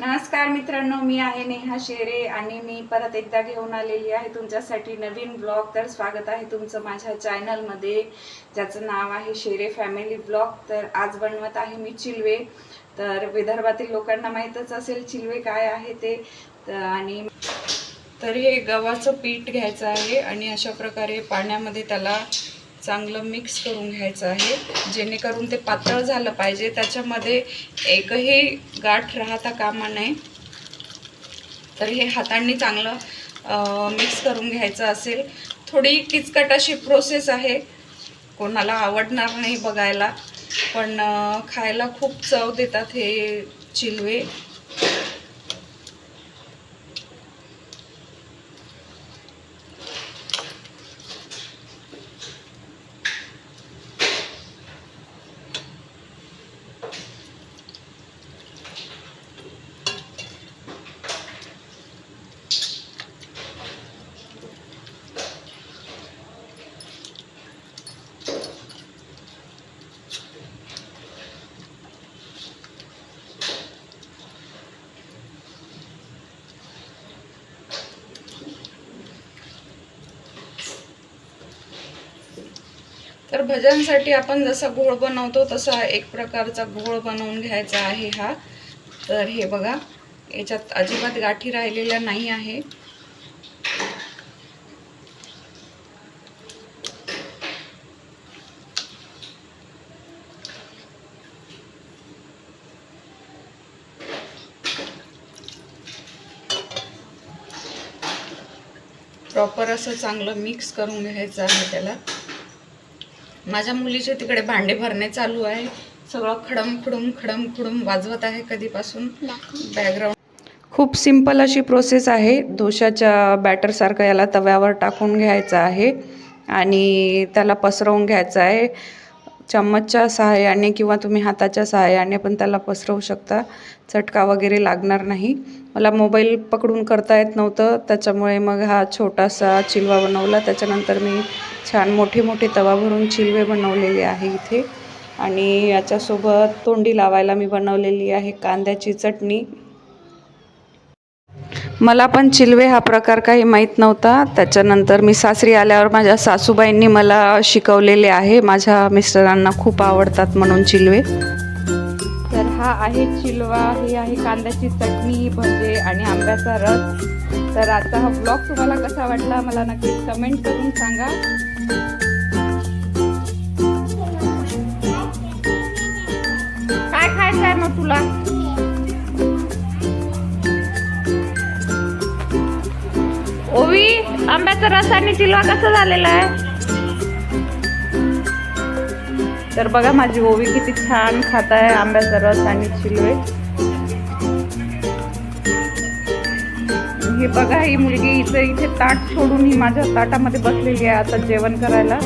नमस्कार मित्रांनो मी आहे नेहा शेरे आणि मी परत एकदा घेऊन आलेली आहे तुमच्यासाठी नवीन ब्लॉग. तर स्वागत आहे तुमचं माझ्या चॅनलमध्ये ज्याचं नाव आहे शेरे फॅमिली ब्लॉग. तर आज बनवत आहे मी चिलवे. तर विदर्भातील लोकांना माहीतच असेल चिलवे काय आहे ते. तर आणि तर हे गव्हाचं पीठ घ्यायचं आहे आणि अशा प्रकारे पाण्यामध्ये त्याला चांगलं मिक्स करून घ्यायचं आहे. जेणेकरून ते पातळ झालं पाहिजे. त्याच्यामध्ये एकही गाठ राहता कामा नये. तर हे हातांनी चांगलं मिक्स करून घ्यायचं असेल. थोडी किचकट अशी प्रोसेस आहे. कोणाला आवडणार नाही बघायला. पण खायला खूप चव देतात हे चिलवे. तर भजनसाठी आपण जसा घोळ बनवतो तसा एक प्रकारचा घोळ बनवून घ्यायचा आहे हा. तर हे बघा याच्यात अजिबात गाठी राहिलेल्या नाही आहे. प्रॉपर असं चांगलं मिक्स करून घ्यायचं आहे त्याला. माझ्या मुलीचे तिकडे भांडे भरणे चालू आहे. सगळं खडम खुडम खडम खुडम वाजवत आहे कधीपासून. बॅकग्राऊंड खूप सिंपल अशी प्रोसेस आहे. डोशाच्या बॅटरसारखं याला तव्यावर टाकून घ्यायचं आहे. आणि त्याला पसरवून घ्यायचं आहे. चम्मचच्या सहाय्याने किंवा तुम्ही हाताच्या सहाय्याने पण त्याला पसरवू शकता. चटका वगैरे लागणार नाही. मला मोबाईल पकडून करता येत नव्हतं. त्याच्यामुळे मग हा छोटासा चिलवा बनवला. त्याच्यानंतर मी छान मोठे मोठे तवा भरून चिलवे बनवलेले आहे इथे. आणि याच्यासोबत तोंडी लावायला मी बनवलेली आहे कांद्याची चटणी. मला पण चिलवे हा प्रकार काही माहीत नव्हता. त्याच्यानंतर मी सासरी आल्यावर माझ्या सासूबाईंनी मला शिकवलेले आहे. माझ्या मिस्टरांना खूप आवडतात म्हणून चिलवे. तर हा आहे चिलवा ही आहे कांद्याची चटणी भजे आणि आंब्याचा रस. तर आजचा हा ब्लॉग तुम्हाला कसा वाटला मला नक्कीच कमेंट करून सांगा. काय खायचं आहे मग तुला? ओवी आंब्याचा रस आणि चिलवा कसा झालेला आहे? तर बघा माझी ओवी किती छान खात आहे आंब्याचा रस आणि चिलवे बघा ही मुलगी इथे इथे ताट सोडून ही माझ्या ताटामध्ये बसलेली आहे आता जेवण करायला.